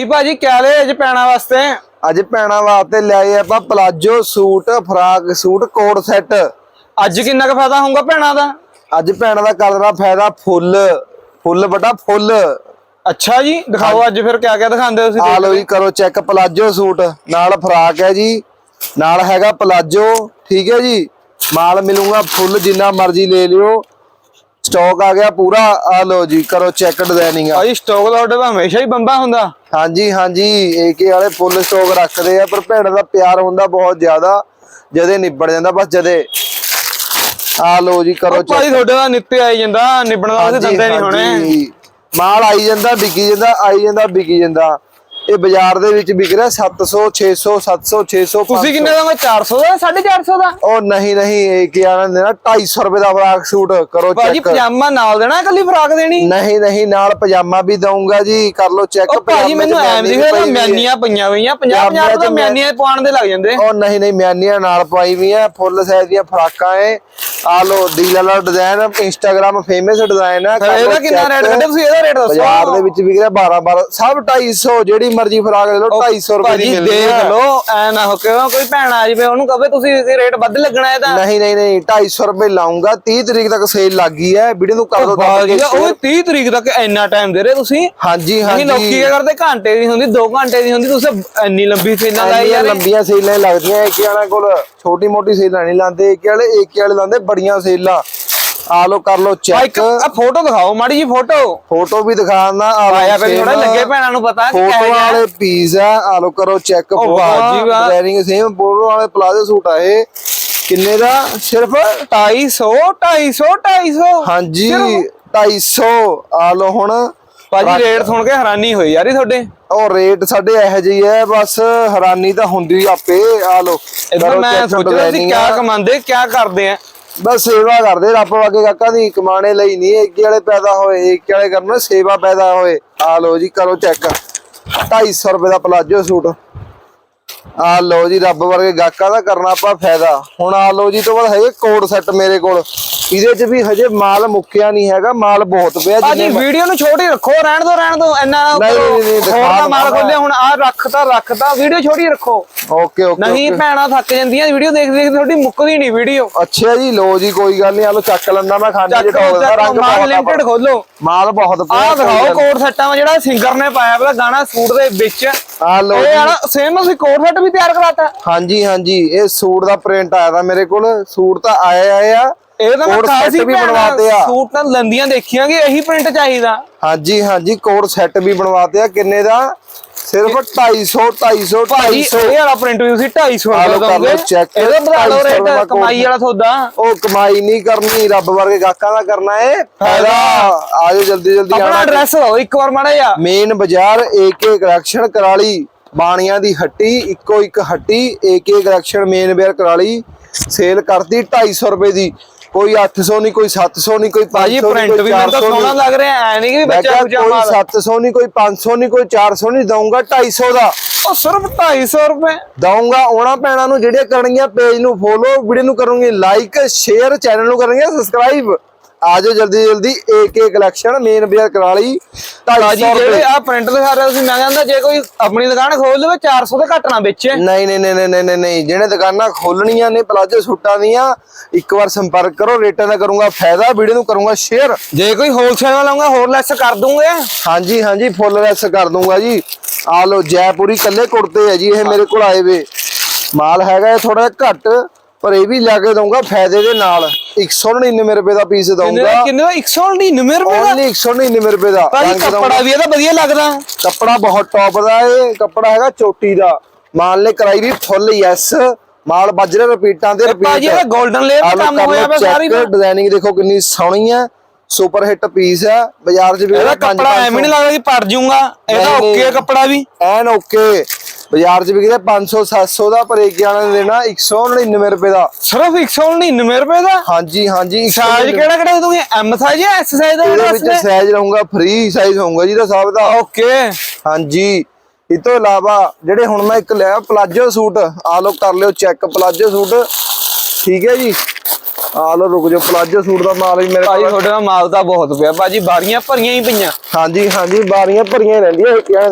ਹਾਂਜੀ ਭਾਜੀ ਕਿਆ ਲੈ ਅੱਜ ਪੈਣਾ ਵਾਸਤੇ? ਅੱਜ ਭੈਣਾਂ ਵਾਸਤੇ ਲਿਆਏ ਆਪਾਂ palazzo suit frock suit coat set. ਅੱਜ ਕਿੰਨਾ ਕੁ ਫਾਇਦਾ ਹੋਊਗਾ ਭੈਣਾਂ ਦਾ? ਅੱਜ ਭੈਣਾਂ ਦਾ ਕਰਨਾ ਫਾਇਦਾ ਫੁੱਲ। ਫੁੱਲ ਬਟਾ ਫੁੱਲ। ਅੱਛਾ ਜੀ ਦਿਖਾਓ ਅੱਜ ਫਿਰ ਕਿਆ ਕਿਆ ਦਿਖਾਉਂਦੇ ਹੋ ਤੁਸੀਂ ਆ ਲਓ ਜੀ ਕਰੋ ਚੈੱਕ ਪਲਾਜੋ ਸੂਟ। ਨਾਲ ਫਰਾਕ ਹੈ ਜੀ। ਨਾਲ ਹੈਗਾ ਪਲਾਜੋ ਠੀਕ ਹੈ ਜੀ। ਮਾਲ ਮਿਲੂਗਾ ਫੁੱਲ ਜਿੰਨਾ ਮਰਜ਼ੀ ਲੈ ਲਿਓ। ਸਟਾਕ ਆ ਗਿਆ ਪੂਰਾ। ਆ ਲਓ ਜੀ ਕਰੋ ਚੈੱਕ ਡਿਜ਼ਾਈਨਿੰਗ ਭਾਜੀ ਸਟਾਕ ਤੁਹਾਡੇ ਤਾਂ ਹਮੇਸ਼ਾ ਹੀ ਬੰਬਾ ਹੁੰਦਾ। ਹਾਂਜੀ ਹਾਂਜੀ ਏਕੇ ਵਾਲੇ ਫੁੱਲ ਸਟਾਕ ਰੱਖਦੇ ਆ ਪਰ ਭੈਣ ਦਾ ਪਿਆਰ ਹੁੰਦਾ ਬਹੁਤ ਜ਼ਿਆਦਾ। ਜਦੇ ਨਿਬੜ ਜਾਂਦਾ ਬਸ ਜਦੇ। ਆ ਲਓ ਜੀ ਕਰੋ ਉਹ ਭਾਜੀ ਤੁਹਾਡੇ ਦਾ ਨਿੱਤੇ ਆਈ ਜਾਂਦਾ ਨਿਬੜਨ ਹਾਂਜੀ, ਦੰਦੇ ਨਹੀਂ ਹੋਣੇ। ਮਾਲ ਆਈ ਜਾਂਦਾ ਵਿਕੀ ਜਾਂਦਾ ਆਈ ਜਾਂਦਾ ਵਿਕੀ ਜਾਂਦਾ। ਇਹ ਬਾਜ਼ਾਰ ਦੇ ਵਿੱਚ ਵਿਕ ਰਿਹਾ 700 600 700 600 ਤੁਸੀਂ ਕਿੰਨੇ ਦਾ 400 ਦਾ 450 ਦਾ? ਉਹ ਨਹੀਂ ਨਹੀਂ ਇਹ ਕੀ ਆਨੰਦ ਦੇਣਾ 250 ਰੁਪਏ ਦਾ ਫਰਾਕ ਸੂਟ ਕਰੋ ਭਾਜੀ ਚੈੱਕ। ਪਜਾਮਾ ਨਾਲ ਦੇਣਾ ਇਕੱਲੀ ਫਰਾਕ ਦੇਣੀ? ਨਹੀਂ ਨਹੀਂ ਨਾਲ ਪਜਾਮਾ ਵੀ ਦਊਂਗਾ ਜੀ ਕਰ ਲਓ ਚੈੱਕ ਭਾਜੀ ਮੈਨੂੰ ਐਮ ਦਿਖਦਾ ਨਾ ਮਿਆਨੀਆਂ ਪਈਆਂ ਹੋਈਆਂ 50 50 ਪੰਜਾਬੀਆਂ ਦਾ ਮਿਆਨੀਆਂ ਪਾਉਣ ਦੇ ਲੱਗ ਜਾਂਦੇ। ਉਹ ਨਹੀਂ ਨਹੀਂ ਮਿਆਨੀਆਂ ਨਾਲ ਪਾਈ ਵੀ ਆ ਫੁੱਲ ਸਾਈਜ਼ ਦੀਆਂ ਫਰਾਕਾਂ ਏ ਆ ਲੋ ਡੀਲ ਵਾਲਾ ਡਿਜ਼ਾਈਨ ਇੰਸਟਾਗ੍ਰam ਫੇਮਸ ਡਿਜ਼ਾਈਨ ਆ ਇਹਦਾ ਕਿੰਨਾ। ਰੇਟ ਕੱਢੇ ਤੁਸੀਂ ਇਹਦਾ ਰੇਟ ਬਾਜ਼ਾਰ ਦੇ ਦੱਸੋ ਵਿੱਚ ਵਿਕ ਰਿਹਾ 12 12 ਸਭ 250 ਜਿਹੜੀ ਮਰਜ਼ੀ ਫਰਾਕ ਲੈ ਲਓ 250 ਰੁਪਏ ਦੀ ਭਾਜੀ ਮਿਲਦੀ ਦੇਖ ਆ ਲਓ ਐ ਨਾ ਹੋ ਕੇ ਕੋਈ ਭੈਣ ਆ ਜਾਵੇ ਉਹਨੂੰ ਕਹੇ ਤੁਸੀਂ ਇਹ ਰੇਟ ਵੱਧ ਲੱਗਣਾ ਇਹਦਾ। ਨਹੀਂ ਨਹੀਂ ਨਹੀਂ 250 ਰੁਪਏ ਲਾਉਂਗਾ 30 ਤਰੀਕ ਤੱਕ ਸੇਲ ਲੱਗ ਹੈ ਵੀਡੀਓ ਨੂੰ ਕਰ ਦੋ ਉਹ 30 ਤਰੀਕ ਤੱਕ ਇੰਨਾ ਟਾਈਮ ਦੇ ਰਹੇ ਤੁਸੀਂ। ਹਾਂਜੀ ਨਹੀਂ ਹਾਂਜੀ। ਲੋਕੀ ਕੀ ਕਰਦੇ ਘੰਟੇ ਦੀ ਹੁੰਦੀ 2 ਘੰਟੇ ਦੀ ਹੁੰਦੀ ਤੁਸੀਂ ਇੰਨੀ ਲੰਬੀ ਸੇਲਾਂ ਲਾਈ ਯਾਰ ਲੰਬੀਆਂ ਸੇਲਾਂ ਹੀ ਲੱਗਦੀਆਂ ਏਕੇ ਵਾਲਿਆਂ ਕੋਲ ਛੋਟੀ ਮੋਟੀ ਸੇਲਾਂ ਨਹੀਂ ਲਾਉਂਦੇ ਏਕੇ ਵਾਲੇ ਏਕੇ ਵਾਲੇ ਲਾਉਂਦੇ ਬੜੀਆਂ ਸੇਲਾਂ ਆ ਲੋ ਕਰ ਲੋ ਚੈੱਕ ਆ ਫੋਟੋ ਦਿਖਾਓ ਮਾੜੀ ਜੀ ਫੋਟੋ ਫੋਟੋ ਵੀ ਦਿਖਾਣਾ ਆ ਆਇਆ ਫਿਰ ਥੋੜਾ ਲੱਗੇ ਭੈਣਾਂ ਨੂੰ ਪਤਾ ਫੋਟੋ ਵਾਲੇ ਪੀਸ ਆ ਆ ਲੋ ਕਰੋ ਚੈੱਕ ਉਹ ਵਾਹ ਜੀ ਵਾਹ। ਡਿਜ਼ਾਈਨਿੰਗ ਸੇਮ ਫੋਟੋ ਵਾਲੇ ਪਲਾਜ਼ੋ ਸੂਟ ਆ ਇਹ। ਕਿੰਨੇ ਦਾ? ਸਿਰਫ 250 250 250 ਹਾਂਜੀ 250 ਆ ਲੋ ਹੁਣ। ਭਾਜੀ ਰੇਟ ਸੁਣ ਕੇ ਹੈਰਾਨੀ ਹੋਈ ਯਾਰ ਇਹ ਤੁਹਾਡੇ। ਉਹ ਰੇਟ ਸਾਡੇ ਇਹੋ ਜਿਹੀ ਹੈ ਬਸ ਹੈਰਾਨੀ ਤਾਂ ਹੁੰਦੀ ਆਪੇ। ਆ ਲੋ ਇਦਾਂ ਮੈਂ ਸੋਚ ਰਿਹਾ ਸੀ ਕਿਆ ਕਮਾਉਂਦੇ ਕਿਆ ਕਰਦੇ ਆ। ਬਸ ਸੇਵਾ ਕਰਦੇ, ਰੱਬ ਵਾਗੇ ਕਾਕਾ ਦੀ ਕਮਾਣੇ ਲਈ ਨਹੀਂ, ਏਕੇ ਵਾਲੇ ਪੈਦਾ ਹੋਏ, ਏਕੇ ਵਾਲੇ ਕਰਨਾ ਸੇਵਾ ਪੈਦਾ ਹੋਏ। ਆ ਲੋ ਜੀ, ਕਰੋ ਚੈੱਕ 250 ਰੁਪਏ ਦਾ ਪਲਾਜੋ ਸੂਟ। ਆ ਲੋ ਜੀ, ਰੱਬ ਵਰਗੇ ਗਾਕਾਂ ਦਾ ਕਰਨਾ ਆਪਾਂ ਫਾਇਦਾ। ਹੁਣ ਆ ਲੋ ਜੀ ਤੋਂ ਬਾਅਦ ਹੈਗੇ ਕੋਡ ਸੈੱਟ ਮੇਰੇ ਕੋਲ। ਇਹਦੇ 'ਚ ਵੀ ਹਜੇ ਮਾਲ ਮੁੱਕਿਆ ਨਹੀਂ ਹੈਗਾ ਮਾਲ ਬਹੁਤ ਪਿਆ ਭਾਜੀ ਵੀਡੀਓ ਨੂੰ ਛੋਟੀ ਰੱਖੋ ਰਹਿਣ ਦੋ ਰਹਿਣ ਦੋ ਇੰਨਾ ਨਹੀਂ। ਨਹੀਂ, ਨਹੀਂ, ਦਿਖਾ ਹੋਰ ਨਾ ਮਾਰ ਦਿਖਾ। ਖੋਲੇ ਹੁਣ ਆ ਰੱਖਤਾ ਰੱਖਤਾ ਵੀਡੀਓ ਛੋਟੀ ਰੱਖੋ। ਓਕੇ ਓਕੇ ਨਹੀਂ ਭੈਣਾਂ ਥੱਕ ਜਾਂਦੀਆਂ ਵੀਡੀਓ ਦੇਖ ਦੇਖ ਤੁਹਾਡੀ ਮੁੱਕਦੀ ਨਹੀਂ ਵੀਡੀਓ। ਅੱਛਾ ਜੀ ਲੋ ਜੀ ਕੋਈ ਗੱਲ ਨਹੀਂ ਆ ਲੋ ਚੱਕ ਲੈਂਦਾ ਮੈਂ ਖਾਣੇ ਚ ਢੋਲ ਦਾ ਰੰਗ ਆ ਲਿਮਟਿਡ ਖੋਲੋ। ਮਾਲ ਬਹੁਤ ਪਿਆ ਕੋਈ ਦਿਖਾਓ ਕੋਡ ਸੈੱਟਾਂ ਜਿਹੜਾ ਸਿੰਗਰ ਨੇ ਪਾਇਆ ਪਹਿਲਾਂ ਗਾਣਾ ਸੂਟ ਦੇ ਵਿੱਚ। ਆ ਲੋ ਇਹ ਵਾਲਾ ਸੇਮ ਤੁਸੀਂ ਕੋਡ ਸੈੱਟ ਵੀ ਤਿਆਰ ਕਰਾਤਾ। ਹਾਂਜੀ ਹਾਂਜੀ ਇਹ ਸੂਟ ਦਾ ਪ੍ਰਿੰਟ ਆਇਆ ਦਾ ਮੇਰੇ ਕੋਲ ਸੂਟ ਤਾਂ ਆਏ ਆਏ ਆ। ਇਹ ਤਾਂ ਮੈਂ ਖਾਸ ਹੀ ਵੀ ਬਣਵਾਤੇ ਆ। ਸੂਟ ਤਾਂ ਲੰਦੀਆਂ ਦੇਖੀਆਂਗੇ ਇਹੀ ਪ੍ਰਿੰਟ ਚਾਹੀਦਾ। ਹਾਂਜੀ ਹਾਂਜੀ ਕੋਡ ਸੈੱਟ ਵੀ ਬਣਵਾਤੇ ਆ। ਕਿੰਨੇ ਦਾ? ਸਿਰਫ 250 250 ਭਾਜੀ 250 ਇਹ ਵਾਲਾ ਪ੍ਰਿੰਟ ਵੀ ਤੁਸੀਂ 250 ਆਹ ਲਓ, ਰੁਪਏ ਕਰ ਲਓ ਦੋਗੇ ਇਹਦਾ ਬਣਾ ਲਓ 250 ਰੁਪਏ ਦਾ ਰੇਟ ਕਮਾਈ ਵਾਲਾ ਸੌਦਾ। ਉਹ ਕਮਾਈ ਨਹੀਂ ਕਰਨੀ ਰੱਬ ਵਰਗੇ ਗਾਕਾਂ ਦਾ ਕਰਨਾ ਏ। ਫਾਇਦਾ ਆਜੋ ਜਲਦੀ ਜਲਦੀ ਆਪਣਾ ਐਡਰੈਸ ਦਿਓ ਇੱਕ ਵਾਰ ਮਾੜਾ ਜਿਹਾ। ਮੇਨ ਬਾਜ਼ਾਰ ਏਕੇ ਕਲੈਕਸ਼ਨ ਕਰਾਲੀ ਬਾਣੀਆਂ ਦੀ ਹੱਟੀ ਇੱਕੋ ਇੱਕ ਹੱਟੀ ਏਕੇ ਕਲੈਕਸ਼ਨ ਮੇਨ ਬਾਜ਼ਾਰ ਕਰਾਲੀ। ਸੇਲ ਕਰਤੀ 250 ਰੁਪਏ ਦੀ। ਕੋਈ 800 ਨਹੀਂ ਕੋਈ 700 ਨਹੀਂ ਕੋਈ 500 ਭਾਜੀ ਨਹੀਂ ਪ੍ਰਿੰਟ ਕੋਈ ਵੀ ਮੈਨੂੰ ਤਾਂ 400 ਸੋਹਣਾ। ਲੱਗ ਰਿਹਾ ਐ ਨਹੀਂ ਕਿ ਕਿਹਾ ਬੁੱਚਾ ਕੋਈ ਮਾਲ 700 ਨਹੀਂ ਕੋਈ 500 ਨਹੀਂ ਕੋਈ 400 ਨਹੀਂ ਦਊਂਗਾ 250 ਦਾ। ਉਹ ਸਿਰਫ 250 ਰੁਪਏ। ਦਊਂਗਾ ਉਹਨਾਂ ਭੈਣਾਂ ਨੂੰ ਜਿਹੜੀਆਂ ਕਰਨਗੀਆਂ ਪੇਜ ਨੂੰ ਫੋਲੋ ਵੀਡੀਓ ਨੂੰ ਕਰਨਗੇ ਲਾਈਕ ਸ਼ੇਅਰ ਚੈਨਲ ਨੂੰ ਕਰਨਗੇ ਸਬਸਕ੍ਰਾਈਬ ਆਜੋ ਜਲਦੀ ਜਲਦੀ ਏਕੇ ਕਲੈਕਸ਼ਨ ਮੇਨ ਬਾਜ਼ਾਰ ਕਰਾਲੀ ਭਾਜੀ 250 ਜਿਹੜੇ ਆ ਪ੍ਰਿੰਟ ਦਿਖਾ ਰਹੇ ਤੁਸੀਂ ਮੈਂ ਕਹਿੰਦਾ ਜੇ ਕੋਈ ਆਪਣੀ ਦੁਕਾਨ ਖੋਲ ਲਵੇ 400 ਤੋਂ ਘੱਟ ਨਾ ਵੇਚੇ। ਨਹੀਂ ਨਹੀਂ ਨਹੀਂ ਨਹੀਂ ਨਹੀਂ ਜਿਹੜੇ ਦੁਕਾਨਾਂ ਖੋਲਣੀਆਂ ਨੇ ਪਲਾਜੋ ਸੂਟਾਂ ਦੀਆਂ ਇੱਕ ਵਾਰ ਸੰਪਰਕ ਕਰੋ ਰੇਟਾਂ ਦਾ ਕਰੂੰਗਾ ਫਾਇਦਾ ਵੀਡੀਓ ਨੂੰ ਕਰੂੰਗਾ ਸ਼ੇਅਰ ਜੇ ਕੋਈ ਹੋਲਸੇਲ ਵਾਲਾ ਲਾਉਂਗਾ ਹੋਰ ਲੈਸ ਕਰ ਦੂੰਗੇ। ਹਾਂਜੀ ਹਾਂਜੀ ਫੁੱਲ ਲੈਸ ਕਰ ਦੂੰਗਾ ਜੀ। ਆ ਲੋ ਜੈਪੁਰੀ ਕੱਲੇ ਕੁੜਤੇ ਆ ਜੀ ਇਹ ਮੇਰੇ ਕੋਲ ਆਏ ਵੇ। ਮਾਲ ਹੈਗਾ ਥੋੜਾ ਜਿਹਾ ਘੱਟ। ਪਰ ਇਹ ਵੀ ਲੈ ਕੇ ਦਊਂਗਾ ਫਾਇਦੇ ਦੇ ਨਾਲ। 199 ਰੁਪਏ ਦਾ ਪੀਸ ਦਊਂਗਾ। ਕਿੰਨੇ ਦਾ 199 ਰੁਪਏ ਦਾ? ਓਨਲੀ 199 ਰੁਪਏ ਦਾ। ਦਊਂਗਾ। ਕੱਪੜਾ ਵੀ ਇਹਦਾ ਵਧੀਆ ਲੱਗਦਾ। ਕੱਪੜਾ ਬਹੁਤ ਟੌਪ ਦਾ ਇਹ ਕੱਪੜਾ ਹੈਗਾ ਚੋਟੀ ਦਾ। ਮਾਲ ਨੇ ਕਰਾਈ ਵੀ ਫੁੱਲ ਯੈਸ ਮਾਲ ਬਾਜਰੇ ਰਿਪੀਟਾਂ ਦੇ ਰਿਪੀਟ ਭਾਜੀ ਇਹਦਾ golden layer ਦਾ ਕੰਮ ਹੋਇਆ ਪਿਆ ਸਾਰੀ। ਡਿਜ਼ਾਈਨਿੰਗ ਦੇਖੋ ਕਿੰਨੀ ਸੋਹਣੀ ਹੈ ਸੁਪਰ ਹਿੱਟ ਪੀਸ ਹੈ ਬਾਜ਼ਾਰ 'ਚ ਵੀ ਇਹਦਾ ਕੱਪੜਾ ਐਵੇਂ ਨਹੀਂ ਲੱਗਦਾ ਕਿ ਪੜ ਜਾਊਗਾ ਇਹਦਾ। ਓਕੇ ਕੱਪੜਾ ਵੀ। ਐਨ ਓਕੇ ਬਾਜ਼ਾਰ 'ਚ ਵਿਕਦਾ 500 700 ਦਾ ਪਰ ਇੱਕ ਵਾਲਿਆਂ ਨੇ ਦੇਣਾ 199 ਰੁਪਏ ਦਾ। ਸਿਰਫ 199 ਰੁਪਏ ਦਾ? ਹਾਂਜੀ ਹਾਂਜੀ ਸਾਈਜ਼ ਕਿਹੜਾ ਕਿਹੜਾ ਦੇ ਦੋਗੇ ਐਮ ਸਾਈਜ਼ ਜਾਂ ਐਸ ਸਾਈਜ਼ ਦਾ ਇਹਦੇ ਵਿੱਚ ਸਾਈਜ਼ ਰਹੂੰਗਾ ਫ੍ਰੀ ਸਾਈਜ਼ ਹੋਊਗਾ ਜੀ ਦਾ ਸਭ ਦਾ। ਓਕੇ ਹਾਂਜੀ। ਇਹ ਤੋਂ ਇਲਾਵਾ ਜਿਹੜੇ ਹੁਣ ਮੈਂ ਇੱਕ ਲਿਆ ਪਲਾਜੋ ਸੂਟ ਆ ਲੋ ਕਰ ਲਿਓ ਚੈੱਕ ਪਲਾਜੋ ਸੂਟ। ਠੀਕ ਹੈ ਜੀ? ਆ ਲੋ ਰੁਕ ਜਾਓ ਪਲਾਜੋ ਸੂਟ ਦਾ ਮਾਲ ਵੀ ਮੇਰੇ ਕੋਲ ਤੁਹਾਡੇ ਨਾਲ ਮਾਲ ਤਾਂ ਬਹੁਤ ਪਿਆ। ਭਾਜੀ ਬਾਰੀਆਂ ਭਰੀਆਂ ਹੀ ਪਈਆਂ। ਹਾਂਜੀ ਹਾਂਜੀ ਬਾਰੀਆਂ ਭਰੀਆਂ ਰਹਿੰਦੀਆਂ ਇਹ ਕਿਹਾ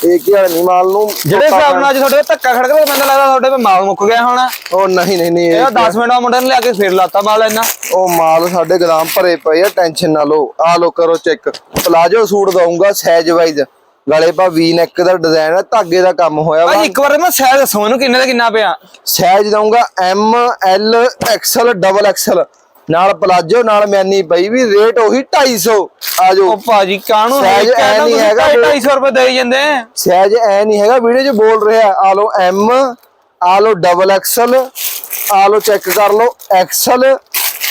ਸੀ ਏਕੇ ਵਾਲੇ ਨਹੀਂ ਮਾਲ ਨੂੰ ਜਿਹੜੇ ਹਿਸਾਬ ਨਾਲ ਅੱਜ ਤੁਹਾਡੇ ਕੋਲ ਧੱਕਾ ਖੜਕਦਾ ਮੈਨੂੰ ਲੱਗਦਾ ਤੁਹਾਡੇ ਕੋਲ ਮਾਲ ਮੁੱਕ ਗਿਆ ਹੋਣਾ। ਉਹ ਨਹੀਂ ਨਹੀਂ ਨਹੀਂ ਇਹ AK 10 ਮਿੰਟ ਦਾ ਮੁੰਡੇ ਨੇ ਲਿਆ ਕੇ ਫੇਰ ਲਾਤਾ ਮਾਲ ਇੰਨਾ ਉਹ ਮਾਲ ਸਾਡੇ ਗਦਾਮ ਭਰੇ ਪਏ ਆ ਟੈਨਸ਼ਨ ਨਾ ਲਓ। ਆ ਲੋ ਕਰੋ ਚੈੱਕ। ਪਲਾਜੋ ਸੂਟ ਦਊਂਗਾ ਸਾਈਜ਼ ਵਾਈਜ਼ ਗਲੇ ਪਾ ਵੀ ਨੈਕ ਦਾ ਡਿਜ਼ਾਈਨ ਹੈ ਧਾਗੇ ਦਾ ਕੰਮ ਹੋਇਆ ਵਾ। ਭਾਜੀ ਇੱਕ ਵਾਰ ਮੈਂ ਸਾਈਜ਼ ਦੱਸੋ ਮੈਨੂੰ ਕਿੰਨੇ ਦਾ ਕਿੰਨਾ ਪਿਆ? ਸਾਈਜ਼ ਦਊਂਗਾ M L XL double XL ਨਾਲ ਪਲਾਜੋ ਨਾਲ ਮੈਨੀ ਪਈ ਵੀ ਰੇਟ ਉਹੀ 250 ਆ ਜਾਓ ਉਹ ਭਾਜੀ ਕਾਹਨੂੰ Size ਐ ਨਹੀਂ ਹੈਗਾ ਵੀ- 250 ਰੁਪਏ ਦੇਈ ਜਾਂਦੇ ਸਾਈਜ਼ ਐ ਨਹੀਂ ਹੈਗਾ ਵੀਡੀਓ 'ਚ ਬੋਲ ਰਿਹਾ ਆ ਲੋ ਐਮ ਆ ਲੋ ਡਬਲ ਐਕਸਲ ਆ ਲੋ ਚੈੱਕ ਕਰ ਲੋ ਐਕਸਲ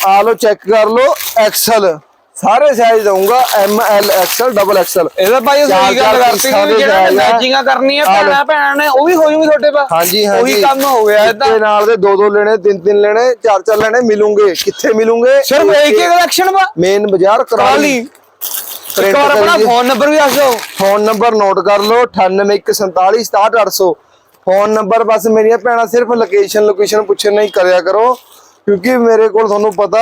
ਆ ਲੋ ਚੈੱਕ ਕਰ ਲੋ ਐਕਸਲ ਸਾਰੇ ਸਾਈਜ਼ ਦਊਂਗਾ M L XL double XL ਇਹਦਾ ਭਾਈ ਸਹੀ ਗੱਲ ਕਰਤੀ ਦੇ ਜਿਹੜਾ। ਮੈਚਿੰਗਾਂ ਕਰਨੀਆਂ। ਭੈਣਾਂ ਭੈਣਾਂ ਨੇ ਉਹ ਵੀ ਹੋ ਜੂਗੀ ਤੁਹਾਡੇ ਪਾ ਹਾਂਜੀ ਹਾਂਜੀ। ਉਹੀ ਕੰਮ ਹੋ ਗਿਆ ਇਹਦਾ ਨਾਲ ਦੇ ਦੋ ਦੋ ਲੈਣੇ ਤਿੰਨ ਤਿੰਨ ਲੈਣੇ ਚਾਰ ਚਾਰ ਲੈਣੇ ਮਿਲੂਗੇ। ਕਿੱਥੇ ਮਿਲੂਗੇ? ਸਿਰਫ ਇੱਕ ਹੀ ਕਲੈਕਸ਼ਨ ਵਾ। ਮੇਨ ਬਾਜ਼ਾਰ ਕਰਾਲੀ। ਇੱਕ ਵਾਰ ਆਪਣਾ ਫੋਨ ਨੰਬਰ ਵੀ ਦੱਸ ਦਿਓ। ਫੋਨ ਨੰਬਰ ਨੋਟ ਕਰ ਲਓ 9814467800 ਫੋਨ ਨੰਬਰ ਬਸ ਮੇਰੀਆਂ ਭੈਣਾਂ ਸਿਰਫ ਲੋਕੇਸ਼ਨ ਲੋਕੇਸ਼ਨ ਪੁੱਛਣ ਨਹੀਂ ਕਰਿਆ ਕਰੋ। ਕਿਉਂਕਿ ਮੇਰੇ ਕੋਲ ਤੁਹਾਨੂੰ ਪਤਾ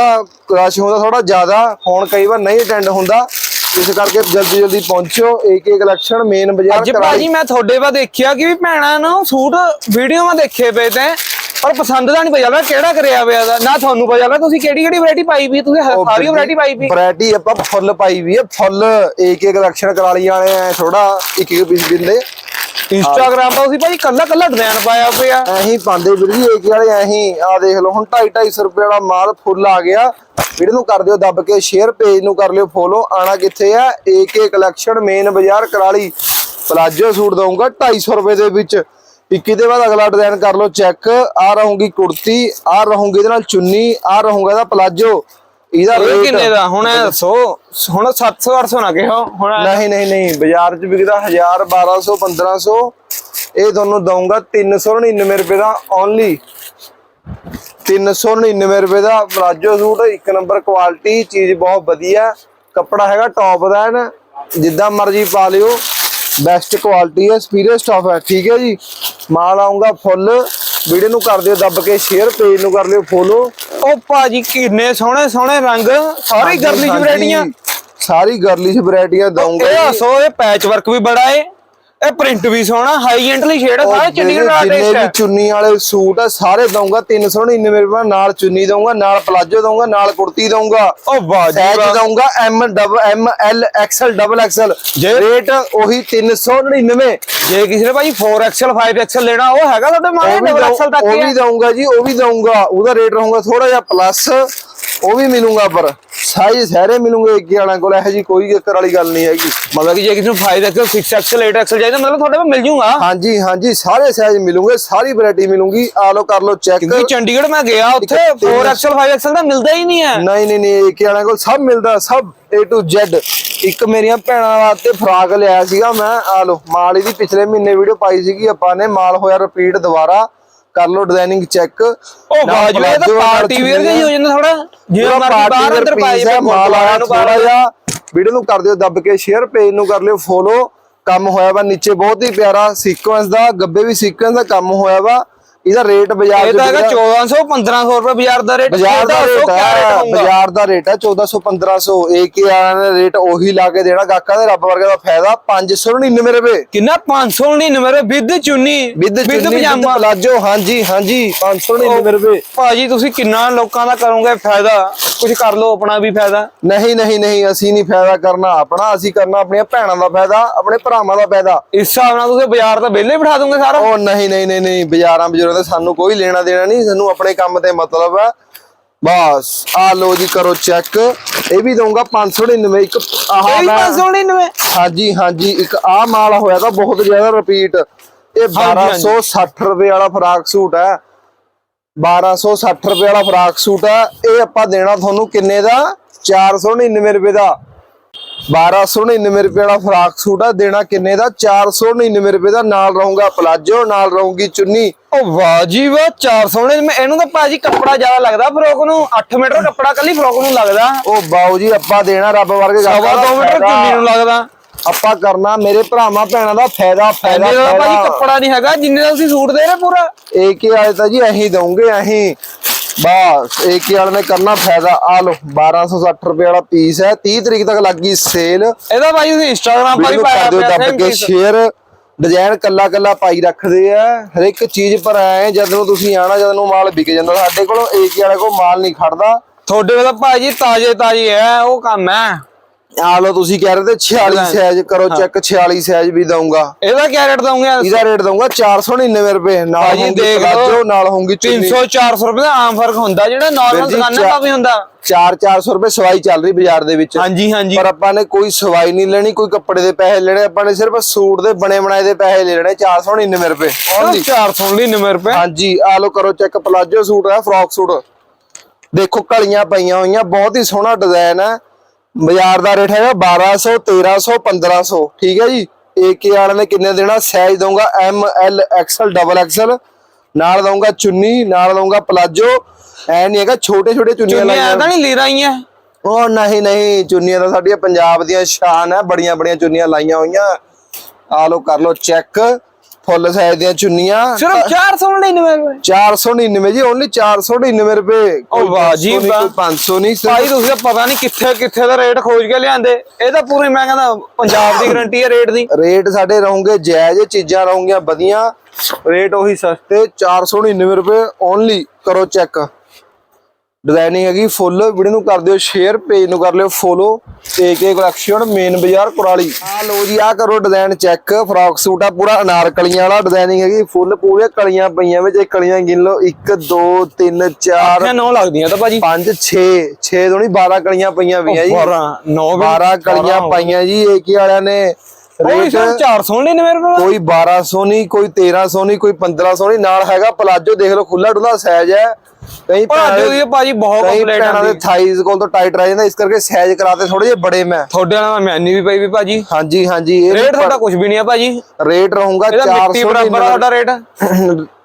ਰਸ਼ ਹੁੰਦਾ ਥੋੜਾ ਜ਼ਿਆਦਾ ਫੋਨ ਕਈ ਵਾਰ ਨਹੀਂ ਅਟੈਂਡ ਹੁੰਦਾ। ਇਸ ਕਰਕੇ ਜਲਦੀ ਜਲਦੀ ਪਹੁੰਚੋ ਏਕ ਏਕ ਕਲੈਕਸ਼ਨ ਮੇਨ ਬਾਜ਼ਾਰ ਅੱਜ ਭਾਜੀ ਮੈਂ ਤੁਹਾਡੇ ਵਾ ਦੇਖਿਆ ਕਿ ਵੀ ਭੈਣਾਂ ਨੂੰ ਸੂਟ ਵੀਡੀਓ ਮੈਂ ਦੇਖੇ ਪਏ ਤੇ ਪਰ ਪਸੰਦ ਦਾ ਨਹੀਂ ਪਤਾ ਚੱਲਦਾ ਕਿਹੜਾ ਕਰਿਆ ਪਿਆ ਦਾ ਨਾ ਤੁਹਾਨੂੰ ਪਤਾ ਚੱਲਦਾ ਤੁਸੀਂ ਕਿਹੜੀ ਕਿਹੜੀ ਵੈਰਾਈਟੀ ਪਾਈ ਵੀ ਤੁਸੀਂ ਸਾਰੀ ਵੈਰਾਈਟੀ ਪਾਈ ਵੀ। ਵੈਰਾਈਟੀ ਆਪਾਂ ਫੁੱਲ ਪਾਈ ਵੀ ਹੈ ਫੁੱਲ ਏਕ ਏਕ ਕਲੈਕਸ਼ਨ ਕਰਾਲੀ ਵਾਲੇ ਐ ਥੋੜਾ ਇੱਕ ਇੱਕ ਪੀਸ ਦਿੰਦੇ। ਇੰਸਟਾਗ੍ਰਾਮ ਤੇ ਤੁਸੀਂ ਭਾਜੀ ਕੱਲਾ ਕੱਲਾ ਡਿਜ਼ਾਈਨ ਪਾਇਆ ਪਿਆ। ਐਹੀ ਪਾਉਂਦੇ ਵੀਰ ਜੀ, ਏਕੇ ਵਾਲੇ ਐਹੀ ਆ ਦੇਖ ਲਓ, ਹੁਣ 2.5 250 ਰੁਪਏ ਵਾਲਾ ਮਾਲ ਫੁੱਲ ਆ ਗਿਆ। ਵੀਡੀਓ ਨੂੰ ਕਰ ਦਿਓ ਦੱਬ ਕੇ ਸ਼ੇਅਰ ਪੇਜ ਨੂੰ ਕਰ ਲਿਓ ਫੋਲੋ ਆਣਾ ਕਿੱਥੇ ਆ? ਏਕੇ ਕਲੈਕਸ਼ਨ ਮੇਨ ਬਾਜ਼ਾਰ, ਕਰਾਲੀ। ਪਲਾਜੋ ਸੂਟ ਦਊਂਗਾ 250 ਰੁਪਏ ਦੇ ਵਿੱਚ। ਇੱਕੀ ਦੇ ਬਾਅਦ ਅਗਲਾ ਡਿਜ਼ਾਈਨ ਕਰ ਲਓ ਚੈੱਕ ਆ ਰਹੂਗੀ ਕੁੜਤੀ ਆ ਰਹੂਗੀ ਇਹਦੇ ਨਾਲ ਚੁੰਨੀ ਆ ਰਹੂਗਾ ਇਹਦਾ ਪਲਾਜੋ ਇਹਦਾ ਇਹ ਰੇਟ ਕਿੰਨੇ ਦਾ? ਹੁਣ ਇਹ ਦੱਸੋ ਹੁਣ 700 800 ਨਾ ਕਿਹੋ? ਹੁਣ ਨਹੀਂ ਨਹੀਂ ਨਹੀਂ ਬਾਜ਼ਾਰ 'ਚ ਵਿਕਦਾ 1000 1200 1500 ਇਹ ਤੁਹਾਨੂੰ ਦਊਂਗਾ 399 ਰੁਪਏ ਦਾ ਓਨਲੀ 399 ਰੁਪਏ ਦਾ ਪਲਾਜੋ ਸੂਟ ਇੱਕ ਨੰਬਰ ਕੁਆਲਿਟੀ ਚੀਜ਼ ਬਹੁਤ ਵਧੀਆ। ਕੱਪੜਾ ਹੈਗਾ ਟੌਪ ਦਾ ਹੈ ਨਾ। ਜਿੱਦਾਂ ਮਰਜ਼ੀ ਪਾ ਲਿਓ। ਬੈਸਟ ਕੁਆਲਿਟੀ ਹੈ ਸਪੀਰੀਅਰ ਸਟਾਫ ਹੈ। ਠੀਕ ਹੈ ਜੀ? ਮਾਲ ਆਉਂਗਾ ਫੁੱਲ ਵੀਡੀਓ ਨੂੰ ਕਰ ਦਿਓ ਦੱਬ ਕੇ ਸ਼ੇਅਰ ਪੇਜ ਨੂੰ ਕਰ ਲਿਓ ਫੋਲੋ ਉਹ ਭਾਜੀ ਕਿੰਨੇ ਸੋਹਣੇ ਸੋਹਣੇ ਰੰਗ ਸਾਰੀ ਗਰਲੀ ਹਾਂਜੀ, ਵੈਰਾਈਟੀਆਂ ਸਾਰੀ ਗਰਲਿਸ਼ ਵੈਰਾਈਟੀਆਂ ਦਊਂਗਾ ਇਹ। ਦੱਸੋ ਇਹ ਪੈਚ ਵਰਕ ਵੀ ਬੜਾ ਏ। ਇਹ ਪ੍ਰਿੰਟ ਵੀ ਸੋਹਣਾ ਹਾਈ ਐਂਡਲੀ ਸ਼ੇਡ ਉਹ ਸਾਰਾ ਦਾ ਜਿੰਨੇ ਟੇਸਟ ਹੈ ਚੁੰਨੀ ਵਾਲੇ ਸੂਟ ਆ ਸਾਰੇ ਦਊਂਗਾ 399 ਰੁਪਏ ਨਾਲ ਚੁੰਨੀ ਦਊਂਗਾ ਨਾਲ ਪਲਾਜੋ ਦਊਂਗਾ ਨਾਲ ਕੁੜਤੀ ਦਊਂਗਾ। ਉਹ ਵਾਹ ਜੀ ਸਾਈਜ਼। ਦਊਂਗਾ M double M L XL double XL rate ਉਹੀ 399 ਜੇ ਕਿਸੇ ਨੇ ਭਾਜੀ 4XL 5XL ਲੈਣਾ ਉਹ ਹੈਗਾ ਤੁਹਾਡੇ ਮਾਰੇ ਡਬਲ ਤੱਕ ਉਹ ਵੀ ਦਊਂਗਾ ਜੀ ਉਹ ਵੀ ਦਊਂਗਾ। ਉਹਦਾ ਰੇਟ ਰਹੂਗਾ ਥੋੜਾ ਜਿਹਾ ਪਲੱਸ ਉਹ ਵੀ ਮਿਲੂਗਾ ਪਰ ਸਾਈਜ਼ ਸਾਰੇ ਮਿਲੂਗੇ ਇੱਕ ਵਾਲਿਆਂ ਕੋਲ ਇਹੋ ਜੀ ਕੋਈ ਚੱਕਰ ਵਾਲੀ ਗੱਲ ਨਹੀਂ ਹੈਗੀ। ਮਤਲਬ ਕਿ ਜੇ ਕਿਸੇ ਨੂੰ 5XL 6XL 8XL ਚਾਹੀਦਾ ਮਤਲਬ ਤੁਹਾਡੇ ਕੋਲ ਮਿਲ ਜੂਗਾ? ਹਾਂਜੀ ਹਾਂਜੀ ਸਾਰੇ ਸਾਈਜ਼ ਮਿਲੂਗੇ ਸਾਰੀ ਵੈਰਾਈਟੀ ਮਿਲੂਗੀ। ਆ ਲੋ ਕਰ ਲੋ ਚੈੱਕ ਕਿਉਂਕਿ ਚੰਡੀਗੜ੍ਹ ਮੈਂ ਗਿਆ ਉੱਥੇ 4XL 5XL ਦਾ ਮਿਲਦਾ ਹੀ ਨਹੀਂ ਹੈ। ਨਹੀਂ ਨਹੀਂ ਨਹੀਂ ਏਕੇ ਵਾਲਿਆਂ ਕੋਲ ਸਭ ਮਿਲਦਾ ਸਭ A to Z ਇੱਕ ਮੇਰੀਆਂ ਭੈਣਾਂ ਵਾਸਤੇ ਫਰਾਕ ਲਿਆ ਸੀਗਾ ਮੈਂ ਆ ਲੋ ਮਾਲ ਇਹਦੀ ਪਿਛਲੇ ਮਹੀਨੇ ਵੀਡੀਓ ਪਾਈ ਸੀਗੀ ਆਪਾਂ ਨੇ ਮਾਲ ਹੋਇਆ ਰਿਪੀਟ ਦੁਬਾਰਾ। ਕਰ ਲੋ ਡਿਜ਼ਾਈਨਿੰਗ ਚੈੱਕ ਉਹ ਬਾਜੂ ਇਹ ਤਾਂ ਪਾਰਟੀ ਵੇਅਰ ਜਿਹਾ ਹੀ ਹੋ ਜਾਂਦਾ ਥੋੜਾ ਮਰਜ਼ੀ ਬਾਹਰ ਅੰਦਰ ਪਾਈ ਹੈ ਮਾਲ ਆਇਆ ਨੂੰ ਥੋੜਾ ਜਿਹਾ ਵੀਡੀਓ ਨੂੰ ਕਰ ਦਿਓ ਦੱਬ ਕੇ ਸ਼ੇਅਰ ਪੇਜ ਨੂੰ ਕਰ ਲਿਓ ਫੋਲੋ ਕੰਮ ਹੋਇਆ ਵਾ ਨੀਚੇ ਬਹੁਤ ਹੀ ਪਿਆਰਾ ਸੀਕੁਐਂਸ ਦਾ ਗੱਬੇ ਵੀ ਸੀਕੁਐਂਸ ਦਾ ਕੰਮ ਹੋਇਆ ਵਾ। ਇਹਦਾ ਰੇਟ ਬਾਜ਼ਾਰ ਇਹ ਤਾਂ ਹੈਗਾ ਵਿਕਦਾ- 1400 1500 ਰੁਪਏ ਬਾਜ਼ਾਰ ਦਾ ਰੇਟ ਬਾਜ਼ਾਰ ਦਾ ਰੇਟ ਹੈ ਬਾਜ਼ਾਰ ਦਾ ਰੇਟ ਹੈ 1400 1500 ਏਕੇ ਵਾਲਿਆਂ ਨੇ ਰੇਟ ਉਹੀ ਲਾ ਕੇ ਦੇਣਾ। ਗਾਕਾਂ ਦੇ ਰੱਬ ਵਰਗੇ ਦਾ ਫਾਇਦਾ 599 ਰੁਪਏ। ਕਿੰਨਾ? 599 ਰੁਪਏ। ਵਿਦ ਚੁੰਨੀ। ਵਿਦ ਚੁੰਨੀ ਵਿਦ ਪਜਾਮਾ। ਪਲਾਜੋ। ਹਾਂਜੀ ਹਾਂਜੀ 599 ਰੁਪਏ। ਭਾਜੀ ਤੁਸੀਂ ਕਿੰਨਾ ਲੋਕਾਂ ਦਾ ਕਰੋਗੇ ਫਾਇਦਾ? ਕੁਝ ਕਰ ਲਓ ਆਪਣਾ ਵੀ ਫਾਇਦਾ? ਨਹੀਂ ਨਹੀਂ ਨਹੀਂ ਅਸੀਂ ਨਹੀਂ ਫਾਇਦਾ ਕਰਨਾ। ਆਪਣਾ ਅਸੀਂ ਕਰਨਾ ਆਪਣੀਆਂ ਭੈਣਾਂ ਦਾ ਫਾਇਦਾ ਆਪਣੇ ਭਰਾਵਾਂ ਦਾ ਫਾਇਦਾ। ਇਸ ਹਿਸਾਬ ਨਾਲ ਤੁਸੀਂ ਬਾਜ਼ਾਰ ਤਾਂ ਵਿਹਲੇ ਬਿਠਾ ਦੋਗੇ ਸਾਰਾ? ਉਹ ਨਹੀਂ ਨਹੀਂ ਨਹੀਂ ਨਹੀਂ ਬਾਜ਼ਾਰਾਂ ਬਜ਼ੁਰਾਂ ਦਾ ਸਾਨੂੰ ਕੋਈ ਲੈਣਾ ਦੇਣਾ ਨਹੀਂ ਸਾਨੂੰ ਆਪਣੇ ਕੰਮ ਤੇ ਮਤਲਬ ਹੈ ਬਸ ਆ ਲੋ ਜੀ ਕਰੋ ਚੈੱਕ ਇਹ ਵੀ ਦਊਂਗਾ 599 ਇੱਕ ਆਹ ਇਹ ਵੀ ਮੈਂ- 599 ਹਾਂਜੀ ਹਾਂਜੀ ਇੱਕ ਆ ਮਾਲ ਹੋਇਆ ਤਾਂ ਬਹੁਤ ਜ਼ਿਆਦਾ ਰਿਪੀਟ ਇਹ ਹਾਂਜੀ। 1260 ਰੁਪਏ ਵਾਲਾ ਫਰਾਕ ਸੂਟ ਹੈ। 1260 ਰੁਪਏ ਵਾਲਾ ਫਰਾਕ ਸੂਟ ਹੈ ਇਹ ਆਪਾਂ ਦੇਣਾ ਤੁਹਾਨੂੰ ਕਿੰਨੇ ਦਾ? 499 ਰੁਪਏ ਦਾ। 1299 ਰੁਪਏ ਵਾਲਾ ਫਰਾਕ ਸੂਟ ਆ। ਦੇਣਾ ਕਿੰਨੇ ਦਾ? 499 ਰੁਪਏ ਦਾ। ਨਾਲ ਰਹੂਗਾ ਪਲਾਜੋ ਨਾਲ ਰਹੂਗੀ ਚੁੰਨੀ। ਉਹ ਵਾਹ ਜੀ ਵਾਹ 400 ਮੈਂ ਇਹਨੂੰ ਤਾਂ ਭਾਜੀ ਕੱਪੜਾ ਜ਼ਿਆਦਾ ਲੱਗਦਾ ਫਰੋਕ ਨੂੰ। 8 ਮੀਟਰ ਕੱਪੜਾ ਕੱਲੀ ਫਰੋਕ ਨੂੰ ਲੱਗਦਾ। ਉਹ ਬਾਊ ਜੀ ਆਪਾਂ ਦੇਣਾ ਰੱਬ ਵਰਗੇ ਦਾ 2 ਮੀਟਰ। ਚੁੰਨੀ ਨੂੰ ਲੱਗਦਾ। ਆਪਾਂ ਕਰਨਾ ਮੇਰੇ ਭਰਾਵਾਂ ਭੈਣਾਂ ਦਾ ਫਾਇਦਾ ਫਾਇਦਾ ਇਹਦੇ ਭਾਜੀ। ਕੱਪੜਾ ਨਹੀਂ ਹੈਗਾ ਜਿੰਨੇ ਦਾ ਤੁਸੀਂ ਸੂਟ ਦੇ ਰਹੇ ਪੂਰਾ। ਏਕੇ ਵਾਲੇ ਤਾਂ ਜੀ ਅਹੀਂ ਦਊਂਗੇ ਅਹੀਂ ਬਸ ਏਕੇ ਵਾਲੇ ਨੇ ਕਰਨਾ ਫਾਇਦਾ। ਆ ਲੋ 1260 ਰੁਪਏ ਵਾਲਾ ਪੀਸ ਹੈ 30 ਤਰੀਕ ਤੱਕ ਲੱਗੀ ਸੇਲ। ਇਹਦਾ ਭਾਈ ਤੁਸੀਂ ਇੰਸਟਾਗ੍ਰਾਮ ਪਰ ਹੀ ਵੀਡੀਓ ਪਾਇਆ ਦਿਓ ਪਿਆ ਦੱਬ ਕੇ। ਸ਼ੇਅਰ ਡਿਜ਼ਾਈਨ ਕੱਲਾ ਕੱਲਾ ਪਾਈ ਰੱਖਦੇ ਆ। ਹਰ ਇੱਕ ਚੀਜ਼ ਪਰ ਆਏ ਜਦ ਨੂੰ ਤੁਸੀਂ ਆਣਾ ਜਦ ਨੂੰ ਮਾਲ ਵਿਕ ਜਾਂਦਾ ਸਾਡੇ ਕੋਲ ਏਕੇ ਵਾਲੇ ਕੋਲ ਮਾਲ ਨਹੀਂ ਖੜਦਾ। ਤੁਹਾਡੇ ਕੋਲ ਭਾਜੀ ਤਾਜ਼ੇ ਤਾਜ਼ੇ ਹੈ ਉਹ ਕੰਮ ਹੈ। ਆ ਲਓ ਤੁਸੀਂ ਕਹਿ ਰਹੇ ਤੇ 46 ਸਾਈਜ਼ ਕਰੋ ਚੈੱਕ 46 ਸਾਈਜ਼ ਵੀ ਦਊਂਗਾ। ਇਹਦਾ ਕੀ ਰੇਟ ਦਊਂਗੇ? ਇਹਦਾ ਰੇਟ ਦਊਂਗਾ 499 ਰੁਪਏ। ਨਾਲ ਦੇਖ ਲਓ। ਨਾਲ ਹੋਊਗੀ ਚੁੰਨੀ। 300 400 ਰੁਪਏ ਦਾ ਆਮ ਫ਼ਰਕ ਹੁੰਦਾ ਜਿਹੜਾ ਨਾਰਮਲ ਦੁਕਾਨਾਂ ਦਾ ਵੀ ਹੁੰਦਾ। 4-400 ਰੁਪਏ ਸਵਾਈ ਚੱਲ ਰਹੀ ਬਾਜ਼ਾਰ ਦੇ ਵਿੱਚ। ਹਾਂਜੀ ਹਾਂਜੀ। ਪਰ ਆਪਾਂ ਨੇ ਕੋਈ ਸਵਾਈ ਨਹੀਂ ਲੈਣੀ ਕੋਈ ਕੱਪੜੇ ਦੇ ਪੈਸੇ ਲੈਣੇ ਆਪਾਂ ਨੇ ਸਿਰਫ ਸੂਟ ਦੇ ਬਣੇ ਬਣਾਏ ਦੇ ਪੈਸੇ ਲੈ ਲੈਣੇ 499 ਰੁਪਏ। ਓਨਲੀ 499 ਰੁਪਏ। ਹਾਂਜੀ ਆ ਲੋ ਕਰੋ ਚੈੱਕ ਪਲਾਜੋ ਸੂਟ ਹੈ ਫਰੋਕ ਸੂਟ। ਦੇਖੋ ਕਲੀਆਂ ਪਈਆਂ ਹੋਈਆਂ ਬਹੁਤ ਹੀ ਸੋਹਣਾ ਡਿਜ਼ਾਈਨ ਹੈ। ਬਾਜ਼ਾਰ ਦਾ ਰੇਟ ਹੈਗਾ 1200 1300 1500 ਠੀਕ ਹੈ ਜੀ? ਏਕੇ ਵਾਲੇ ਨੇ ਕਿੰਨੇ ਦੇਣਾ? ਸਾਈਜ਼ ਦਊਂਗਾ M L XL double XL ਨਾਲ ਦਊਂਗਾ ਚੁੰਨੀ ਨਾਲ ਦਊਂਗਾ ਪਲਾਜੋ। ਐ ਨਹੀਂ ਹੈਗਾ ਛੋਟੇ ਛੋਟੇ ਚੁੰਨੀਆਂ ਚੁੰਨੀਆਂ ਲਾਈਆਂ। ਤਾਂ ਨਹੀਂ ਲੀਰਾਈਆਂ ਉਹ ਨਹੀਂ ਨਹੀਂ ਚੁੰਨੀਆਂ ਤਾਂ ਸਾਡੀਆਂ ਪੰਜਾਬ ਦੀਆਂ ਸ਼ਾਨ ਹੈ। ਬੜੀਆਂ ਬੜੀਆਂ ਚੁੰਨੀਆਂ ਲਾਈਆਂ ਹੋਈਆਂ। ਆ ਲੋ ਕਰ ਲੋ ਚੈੱਕ। ਫੁੱਲ ਸਾਈਜ਼ ਦੀਆਂ ਚੁੰਨੀਆਂ। ਸਿਰਫ 499 ਰੁਪਏ। 499 ਜੀ ਓਨਲੀ 499 ਰੁਪਏ। ਉਹ ਵਾਹ ਜੀ ਕੋਈ ਵਾਹ। 500 ਨਹੀਂ ਭਾਈ ਤੁਸੀਂ ਤਾਂ ਪਤਾ ਨਹੀਂ ਕਿੱਥੇ ਕਿੱਥੇ ਦਾ ਰੇਟ ਖੋਜ ਕੇ ਲਿਆਂਦੇ। ਇਹ ਤਾਂ ਪੂਰੀ ਮੈਂ ਕਹਿੰਦਾ ਪੰਜਾਬ ਦੀ ਗਾਰੰਟੀ ਹੈ ਰੇਟ ਦੀ। ਰੇਟ ਸਾਡੇ ਰਹੋਗੇ ਜਾਇਜ਼ ਚੀਜ਼ਾਂ ਰਹੋਗੀਆਂ ਵਧੀਆ। ਰੇਟ ਉਹੀ ਸਸਤੇ। 499 ਰੁਪਏ ਓਨਲੀ ਕਰੋ ਚੈੱਕ ਡਿਜ਼ਾਈਨਿੰਗ ਹੈਗੀ ਫੁੱਲ ਵੀਡੀਓ ਨੂੰ ਕਰ ਦਿਓ ਸ਼ੇਅਰ ਪੇਜ ਨੂੰ ਕਰ ਲਿਓ ਫੋਲੋ ਏਕੇ ਕਲੈਕਸ਼ਨ ਮੇਨ ਬਾਜ਼ਾਰ ਕੁਰਾਲੀ। ਆ ਲੋ ਜੀ ਆ ਕਰੋ ਡਿਜ਼ਾਈਨ ਚੈੱਕ ਫਰੋਕ ਸੂਟ ਆ ਪੂਰਾ ਅਨਾਰਕਲੀਆਂ ਵਾਲਾ ਡਿਜ਼ਾਈਨਿੰਗ ਹੈਗੀ ਫੁੱਲ ਪੂਰੇ ਕਲੀਆਂ ਪਈਆਂ ਵਿੱਚ ਇਹ ਕਲੀਆਂ ਗਿਣ ਲਓ 1 2 3 4 ਇਹ ਨੌ ਲੱਗਦੀਆਂ ਤਾਂ ਭਾਜੀ। 5 6 6 ਤੋਂ ਨਹੀਂ 12 ਕਲੀਆਂ ਪਈਆਂ ਪਈਆਂ ਜੀ। 12 9 12 ਕਲੀਆਂ ਪਾਈਆਂ ਜੀ ਏਕੀ ਵਾਲਿਆਂ ਨੇ। ਰੇਟ ਸਿਰਫ 499 ਰੁਪਏ ਦਾ। ਕੋਈ 1200 ਨਹੀਂ ਕੋਈ 1300 ਨਹੀਂ ਕੋਈ 1500 ਨਹੀਂ ਨਾਲ ਹੈਗਾ ਪਲਾਜੋ ਦੇਖ ਲਓ ਖੁੱਲਾ ਡੁੱਲਾ ਸਾਈਜ਼ ਹੈ। ਕਈ ਭਾਜੀ ਦੇ ਭਾਜੀ ਬਹੁਤ ਕਈ ਕੰਪਲੀਟ ਭੈਣਾਂ ਦੇ ਆਂਦੀ ਥਾਈਜ਼ ਕੋਲ ਤੋਂ ਟਾਈਟ ਰਹਿ ਜਾਂਦਾ ਇਸ ਕਰਕੇ ਸਾਈਜ਼ ਕਰਾਤੇ ਥੋੜੇ ਜਿਹੇ ਬੜੇ ਮੈਂ। ਤੁਹਾਡੇ ਵਾਲਾ ਮੈਨੀ ਵੀ ਪਈ ਵੀ ਭਾਜੀ। ਹਾਂਜੀ ਹਾਂਜੀ ਇਹ ਰੇਟ ਤੁਹਾਡਾ ਕੁਝ ਵੀ ਨਹੀਂ ਆ ਭਾਜੀ। ਰੇਟ ਰਹੂਗਾ ਇਹਦਾ ਮਿੱਟੀ 400 ਬਰਾਬਰ ਤੁਹਾਡਾ ਰੇਟ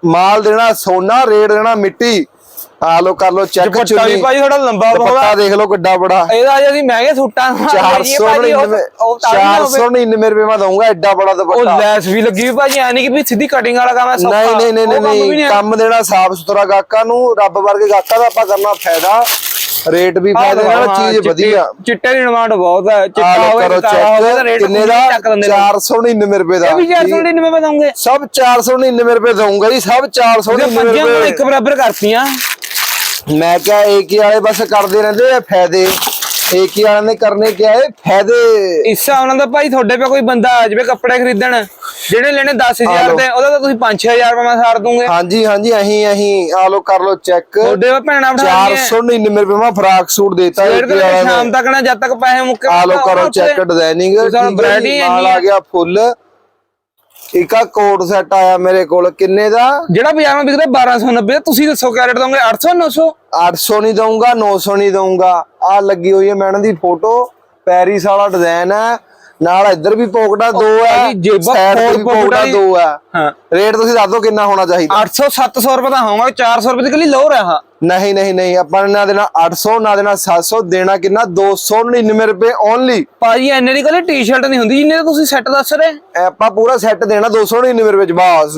ਮਾਲ ਦੇਣਾ ਸੋਨਾ ਰੇਟ ਦੇਣਾ ਮਿੱਟੀ। ਆ ਲੋ ਕਰ ਲੋ ਚੈੱਕ ਵੀ ਭਾਜੀ ਤੁਹਾਡਾ ਲੰਬਾ ਬਹੁਤ ਦੇਖ ਲਓ ਕਿੱਡਾ ਬੜਾ। ਇਹਦਾ ਜੇ ਅਸੀਂ ਮਹਿੰਗੇ ਸੂਟਾਂ ਨੂੰ ਭਾਜੀ ਉਹ 499 ਉਹ ਤਾਂ ਵੀ ਨਾ ਹੋਵੇ। 499 ਰੁਪਏ ਮੈਂ ਦਊਂਗਾ ਐਡਾ ਬੜਾ ਉਹ ਦੁਪੱਟਾ ਲੈਸ ਵੀ ਲੱਗੀ ਵੀ ਭਾਜੀ ਐ ਨਹੀਂ ਕਿ ਵੀ ਸਿੱਧੀ ਕਟਿੰਗ ਵਾਲਾ ਕੰਮ ਹੈ ਸੌਖਾ। ਨਹੀਂ ਨਹੀਂ ਨਹੀਂ ਉਹ ਨਹੀਂ। ਕੰਮ ਦੇਣਾ ਸਾਫ਼ ਸੁਥਰਾ ਗਾਹਕਾਂ ਨੂੰ ਰੱਬ ਵਰਗੇ ਗਾਹਕਾਂ ਦਾ ਆਪਾਂ ਕਰਨਾ ਫਾਇਦਾ। ਰੇਟ ਵੀ ਫਾਇਦੇ ਨਾਲ ਚੀਜ਼ ਵਧੀਆ। ਚਿੱਟੇ ਦੀ ਡਿਮਾਂਡ ਬਹੁਤ ਹੈ। ਚਿੱਟਾ ਲੋ ਹੋਵੇ ਕਾਲਾ ਹੋਵੇ ਤਾਂ ਚੈੱਕ ਰੇਟ ਕਿੰਨੇ ਦਾ? ਚੱਕ ਦਿੰਦੇ ਨੇ। 499 ਰੁਪਏ ਦਾ। ਇਹ ਵੀ 499 ਮੈਂ ਦਊਂਗੇ। ਸਭ 499 ਰੁਪਏ ਦਊਂਗਾ ਜੀ ਸਭ 499 ਪੰਜਾਂ ਨੂੰ ਰੁਪਏ। ਇੱਕ ਬਰਾਬਰ ਕਰਤੀਆਂ। ਮੈਂ ਕਿਹਾ ਏਕੀ ਵਾਲੇ ਬਸ ਕਰਦੇ ਰਹਿੰਦੇ ਆ ਫਾਇਦੇ। ਏਕੀ ਵਾਲਿਆਂ ਨੇ ਕਰਨੇ ਕਿਆ ਹੈ ਫਾਇਦੇ। ਇਸ ਹਿਸਾਬ ਨਾਲ ਤਾਂ ਭਾਈ ਤੁਹਾਡੇ ਪੇ ਕੋਈ ਬੰਦਾ ਆ ਜਾਵੇ ਕੱਪੜੇ ਖਰੀਦਣ ਜਿਹੜੇ ਲੈਣੇ 10000 ਲਓ। ਦੇ ਉਹਦਾ ਤਾਂ ਤੁਸੀਂ 5-6000 ਰੁਪਏ ਮੈਂ ਸਾਰ ਦੂੰਗੇ ਹਾਂਜੀ ਹਾਂਜੀ ਅਹੀਂ ਅਹੀਂ ਆ ਲੋ ਕਰ ਲੋ ਚੈੱਕ। ਤੁਹਾਡੇ ਪੇ ਭੈਣਾ ਬਣਾ 499 ਰੁਪਏ ਮੈਂ ਫਰਾਕ ਸੂਟ ਦੇਤਾ ਨੇ ਸ਼ਾਮ ਤੱਕ ਨਾ ਜਦ ਤੱਕ ਪੈਸੇ ਮੁੱਕੇ ਆ ਲੋ ਕਰੋ। ਚੈੱਕ ਡਿਜ਼ਾਈਨਿੰਗ ਨਾਲ ਆ। ਗਿਆ ਫੁੱਲ। ਇੱਕ ਆ ਕੋਡ ਸੈੱਟ ਆਇਆ ਮੇਰੇ ਕੋਲ ਕਿੰਨੇ ਦਾ? ਜਿਹੜਾ ਬਾਜ਼ਾਰ ਵਿੱਚ ਵਿਕਦਾ 1290 ਤੁਸੀਂ ਦੱਸੋ ਕਿਆ ਰੇਟ ਦੋਗੇ 800 900 800 ਨਹੀਂ ਦਊਂਗਾ 900 ਨਹੀਂ ਦਊਂਗਾ। ਆ ਲੱਗੀ ਹੋਈ ਹੈ ਮੈਡਮ ਦੀ ਫੋਟੋ ਪੈਰਿਸ ਵਾਲਾ ਡਿਜ਼ਾਈਨ ਹੈ। ਨਾਲ ਇੱਧਰ ਵੀ ਪੋਕਟਾ ਦੋ ਭਾਜੀ ਜੇਬਾਂ ਵੀ ਪੋਕਟਾਂ ਦੀ- ਦੋ ਹੈ। ਰੇਟ ਤੁਸੀਂ ਦੱਸ ਦਿਓ ਕਿੰਨਾ ਹੋਣਾ ਚਾਹੀਦਾ। 800 700 ਰੁਪਏ ਦਾ ਹੋਊਗਾ 400 ਰੁਪਏ ਦੀ ਕੱਲੀ ਲੋ ਰਿਹਾ ਨਹੀਂ ਨਹੀਂ ਨਹੀਂ ਆਪਾਂ ਨੇ ਦੇਣਾ 800 ਨਾ ਦੇਣਾ 700 ਦੇਣਾ ਕਿੰਨਾ? 299 ਰੁਪਏ ਓਨਲੀ ਭਾਜੀ ਐਨੇ ਦੀ ਕੱਲੀ ਟੀ-ਸ਼ਰਟ ਨਹੀਂ ਹੁੰਦੀ ਜਿੰਨੇ ਤੁਸੀਂ ਸੈੱਟ ਦੱਸ ਰਹੇ। ਆਪਾਂ ਪੂਰਾ ਸੈੱਟ ਦੇਣਾ 299 ਰੁਪਏ ਚ ਬਸ।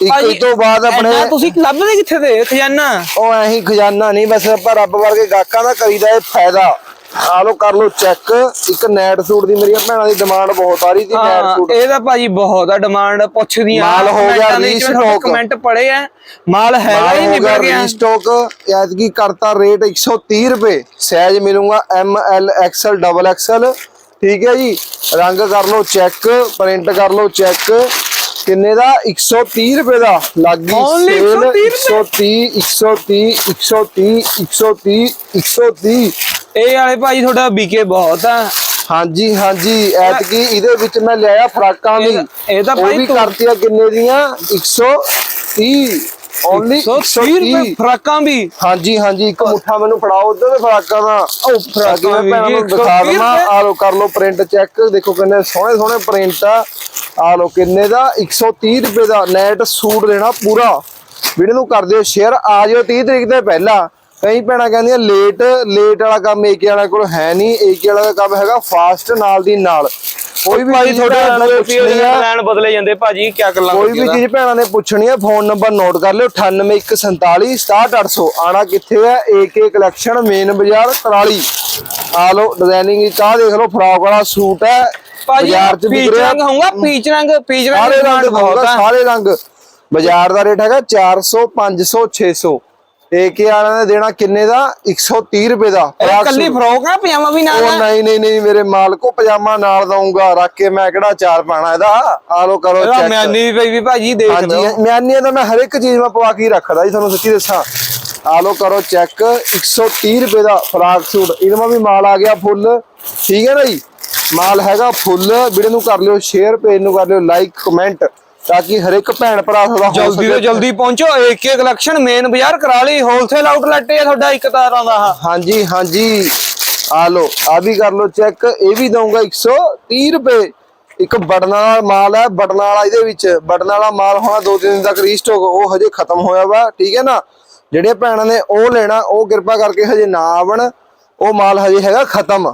ਇੱਕ ਤੋਂ ਬਾਅਦ ਆਪਣੇ ਤੁਸੀਂ ਲੱਭਦੇ ਕਿੱਥੇ ਤੇ ਖਜ਼ਾਨਾ? ਉਹ ਐਹੀ ਖਜ਼ਾਨਾ ਨਹੀਂ ਬਸ ਆਪਾਂ ਰੱਬ ਵਰਗੇ ਗਾਹਕਾਂ ਦਾ ਕਰੀਦਾ ਇਹ ਫਾਇਦਾ। ਆ ਲੋ ਕਰ ਲੋ ਚੈੱਕ ਇੱਕ ਨੈਟ ਸੂਟ ਦੀ ਮੇਰੀਆਂ ਭੈਣਾਂ ਦੀ ਡਿਮਾਂਡ ਬਹੁਤ ਆ ਰਹੀ ਸੀ ਨੈਟ ਹਾਂ ਸੂਟ ਇਹਦਾ ਭਾਜੀ ਬਹੁਤ ਆ ਡਿਮਾਂਡ ਪੁੱਛਦੀਆਂ। ਮਾਲ ਹੋ ਗਿਆ restock। ਕਮੈਂਟ ਪੜੇ ਆ। ਮਾਲ ਹੈਗਾ ਹੀ ਨਹੀਂ ਮਿਲ ਗਿਆ ਰੀਸਟਾਕ ਐਤਕੀ ਕਰਤਾ ਰੇਟ 130 ਰੁਪਏ। ਸਾਈਜ਼ ਮਿਲੂਗਾ M L XL double XL ਠੀਕ ਹੈ ਜੀ। ਰੰਗ ਕਰ ਲੋ ਚੈੱਕ ਪ੍ਰਿੰਟ ਕਰ ਲੋ ਚੈੱਕ ਕਿੰਨੇ ਦਾ? 130 ਰੁਪਏ ਦਾ। ਲੱਗੀ ਸੇਲ 130 130 130 130 130 130 ਇਹ ਵਾਲੇ ਭਾਜੀ ਤੁਹਾਡਾ ਬੀਕੇ ਬਹੁਤ ਆ। ਹਾਂਜੀ ਹਾਂਜੀ ਐਤਕੀ ਇਹਦੇ ਵਿੱਚ ਮੈਂ ਲਿਆਇਆ ਫਰਾਕਾਂ ਵੀ। ਇਹ- ਤਾਂ ਭਾਈ ਵੀ ਕਰਤੀਆਂ ਕਿੰਨੇ ਦੀਆਂ? 130 ਓਨਲੀ 130 ਰੁਪਏ ਫਰਾਕਾਂ ਵੀ। ਹਾਂਜੀ ਹਾਂਜੀ ਇੱਕ ਮੁੱਠਾ ਮੈਨੂੰ ਫੜਾਓ ਉਧਰ ਦੇ ਫਰਾਕਾਂ ਦਾ। ਉਹ ਫਰਾਕਾਂ ਮੈਂ ਵੀ ਭੈਣਾਂ ਨੂੰ ਜੀ, ਦਿਖਾ 130 ਦਵਾਂ। ਆ ਲੋ ਕਰ ਲੋ ਪ੍ਰਿੰਟ ਚੈੱਕ ਦੇਖੋ ਕਿੰਨੇ ਸੋਹਣੇ ਸੋਹਣੇ ਪ੍ਰਿੰਟ ਆ। ਆ ਲੋ ਕਿੰਨੇ ਦਾ? 130 ਰੁਪਏ ਦਾ। ਨੈਟ ਸੂਟ ਲੈਣਾ ਪੂਰਾ। ਵੀਡੀਓ ਨੂੰ ਕਰ ਦਿਓ ਸ਼ੇਅਰ ਆ ਜਿਓ 30 ਤਰੀਕ ਤੋਂ ਪਹਿਲਾਂ। ਕਈ ਭੈਣਾਂ ਕਹਿੰਦੀਆਂ ਲੇਟ ਲੇਟ ਵਾਲਾ ਕੰਮ ਏਕੇ ਵਾਲਾ ਕੋਲ ਹੈ ਨਹੀਂ ਏਕੇ ਵਾਲਾ ਦਾ ਕੰਮ ਹੈਗਾ ਫਾਸਟ ਨਾਲ ਦੀ ਨਾਲ। ਕੋਈ ਵੀ ਭਾਜੀ ਚੀਜ਼ ਤੁਹਾਡੇ ਪਲਾਨ ਬਦਲੇ ਜਾਂਦੇ ਭਾਜੀ ਕੀ ਗੱਲਾਂ ਕੋਈ ਵੀ ਚੀਜ਼ ਭੈਣਾਂ ਨੇ ਪੁੱਛਣੀ ਹੈ ਫੋਨ ਨੰਬਰ ਨੋਟ ਕਰ ਲਿਓ 981446 67800 ਆਣਾ ਕਿੱਥੇ ਹੈ ਏਕੇ ਕਲੈਕਸ਼ਨ ਮੇਨ ਬਾਜ਼ਾਰ ਤਰਾਲੀ। ਆ ਲਓ ਡਿਜ਼ਾਈਨਿੰਗ ਇੱਕ ਆਹ ਦੇਖ ਲਓ ਫਰਾਕ ਵਾਲਾ ਸੂਟ ਹੈ ਬਾਜ਼ਾਰ ਚ ਵਿਕ ਰਿਹਾ। ਰੰਗ ਹੋਊਗਾ ਪੀਚ ਰੰਗ ਪੀਚ ਰੰਗ ਦੀ ਬਹੁਤ ਸਾਰੇ ਰੰਗ। ਬਾਜ਼ਾਰ ਦਾ ਰੇਟ ਹੈਗਾ 400 500 600 ਏਕੇ ਵਾਲਿਆਂ ਨੇ ਦੇਣਾ ਕਿੰਨੇ ਦਾ? 130 ਰੁਪਏ ਦਾ। ਕੱਲੀ। ਫਰੋਕ ਆ ਪਜਾਮਾ ਵੀ ਨਾਲ ਉਹ ਨਹੀਂ ਨਹੀਂ ਨਹੀਂ ਮੇਰੇ ਮਾਲਕੋ ਪਜਾਮਾ ਨਾਲ ਦਊਂਗਾ। ਰੱਖ ਕੇ ਮੈਂ ਕਿਹੜਾ ਚਾਰ ਪਾਣਾ ਇਹਦਾ? ਆ ਲੋ ਕਰੋ ਚੈੱਕ ਮਿਆਨੀ ਵੀ ਪਈ ਵੀ ਭਾਜੀ ਦੇਖ ਲਓ। ਹਾਂਜੀ ਮਿਆਨੀਆਂ ਤਾਂ ਮੈਂ ਹਰ ਇੱਕ ਚੀਜ਼ ਮੈਂ ਪਵਾ ਕੇ ਰੱਖਦਾ ਜੀ ਤੁਹਾਨੂੰ ਸੱਚੀ ਦੱਸਾਂ। ਆ ਲੋ ਕਰੋ ਚੈੱਕ 130 ਰੁਪਏ ਦਾ ਫਰਾਕ ਸੂਟ। ਇਹਦੇ ਮਾ ਵੀ ਮਾਲ ਆ ਗਿਆ ਫੁੱਲ। ਠੀਕ ਹੈ ਨਾ ਜੀ? ਮਾਲ ਹੈਗਾ ਫੁੱਲ। ਵੀਡੀਓ ਨੂੰ ਕਰ ਲਿਓ ਸ਼ੇਅਰ ਪੇਜ ਨੂੰ ਕਰ ਲਿਓ ਲਾਈਕ ਕਮੈਂਟ ਤਾਂ ਕਿ ਹਰ ਇੱਕ ਭੈਣ ਭਰਾ ਹੋ ਜਲਦੀ ਤੋਂ ਜਲਦੀ ਪਹੁੰਚੋ ਏਕੇ ਕਲੈਕਸ਼ਨ ਮੇਨ ਬਾਜ਼ਾਰ ਕਰਾਲੀ ਹੋਲਸੇਲ ਆਊਟਲੈਟ ਹੈ ਤੁਹਾਡਾ ਇੱਕ ਤਾਰਾਂ ਦਾ। ਹਾਂਜੀ ਹਾਂਜੀ। ਆ ਲੋ ਆ ਵੀ ਕਰ ਲੋ ਚੈੱਕ ਇਹ ਵੀ ਦਊਂਗਾ 130 ਰੁਪਏ। ਇੱਕ ਬਟਨ ਵਾਲਾ ਮਾਲ ਹੈ ਬਟਨ ਵਾਲਾ ਇਹਦੇ ਵਿੱਚ ਬਟਨ ਵਾਲਾ ਮਾਲ ਹੋਣਾ ਦੋ ਤਿੰਨ ਦਿਨ ਤੱਕ ਰੀਸਟਾਕ ਉਹ ਹਜੇ ਖਤਮ ਹੋਇਆ ਵਾ ਠੀਕ ਹੈ ਨਾ? ਜਿਹੜੇ ਭੈਣਾਂ ਨੇ ਉਹ ਲੈਣਾ ਉਹ ਕਿਰਪਾ ਕਰਕੇ ਹਜੇ ਨਾ ਆਵਣ ਉਹ ਮਾਲ ਹਜੇ ਹੈਗਾ ਖਤਮ।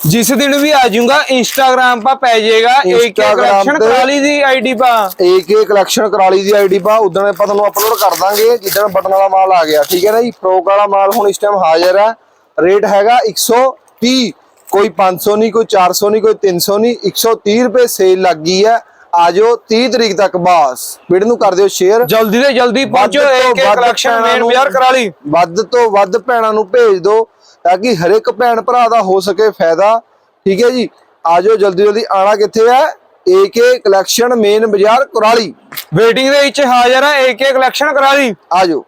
ਜਿਸ ਦਿਨ ਵੀ ਆ ਜਾਊਗਾ ਇੰਸਟਾਗ੍ਰਾਮ ਪਾ ਪੈ ਜਾਏਗਾ Instagram ਕਲੈਕਸ਼ਨ ਕਰਾਲੀ ਦੀ ਆਈਡੀ ਪਾ। ਏਕੇ ਕਲੈਕਸ਼ਨ ਕਰਾਲੀ ਦੀ ਆਈਡੀ ਪਾ ਉਦੋਂ ਆਪਾਂ ਤੁਹਾਨੂੰ ਅਪਲੋਡ ਕਰ ਦਾਂਗੇ ਜਿੱਦਣ ਬਟਨ ਵਾਲਾ ਮਾਲ ਆ ਗਿਆ। ਠੀਕ ਹੈ ਨਾ ਜੀ? ਫਰੋਕ ਵਾਲਾ ਮਾਲ ਹੁਣ ਇਸ ਟਾਈਮ ਹਾਜ਼ਰ ਹੈ। ਰੇਟ ਹੈਗਾ 130 ਕੋਈ 500 ਨਹੀਂ ਕੋਈ 400 ਨਹੀਂ ਕੋਈ 300 ਨਹੀਂ 130 ਰੁਪਏ ਸੇਲ ਲੱਗ ਗਈ ਹੈ। ਆਜੋ 30 ਤਰੀਕ ਤੱਕ ਬਾਸ। ਵੀਡੀਓ ਨੂੰ ਕਰ ਦਿਓ ਸ਼ੇਅਰ ਜਲਦੀ ਤੋਂ ਜਲਦੀ ਪਹੁੰਚੋ ਵੱਧ ਕਲੈਕਸ਼ਨ ਮੇਨ ਬਾਜ਼ਾਰ ਕਰਾਲੀ ਵੱਧ ਤੋਂ ਵੱਧ ਭੈਣਾਂ ਨੂੰ ਭੇਜ ਦਿਓ। ਤਾਂ ਕਿ ਹਰ ਇੱਕ ਭੈਣ ਭਰਾ ਦਾ ਹੋ ਸਕੇ ਫਾਇਦਾ। ਠੀਕ ਹੈ ਜੀ? ਆਜੋ ਜਲਦੀ ਜਲਦੀ ਆਣਾ ਕਿੱਥੇ ਹੈ? ਏਕੇ ਕਲੈਕਸ਼ਨ ਮੇਨ ਬਾਜ਼ਾਰ ਕੁਰਾਲੀ। ਵੇਟਿੰਗ ਦੇ ਵਿੱਚ ਹਾਜ਼ਰ ਹੈ ਏਕੇ ਕਲੈਕਸ਼ਨ ਕਰਾਲੀ। ਆਜੋ।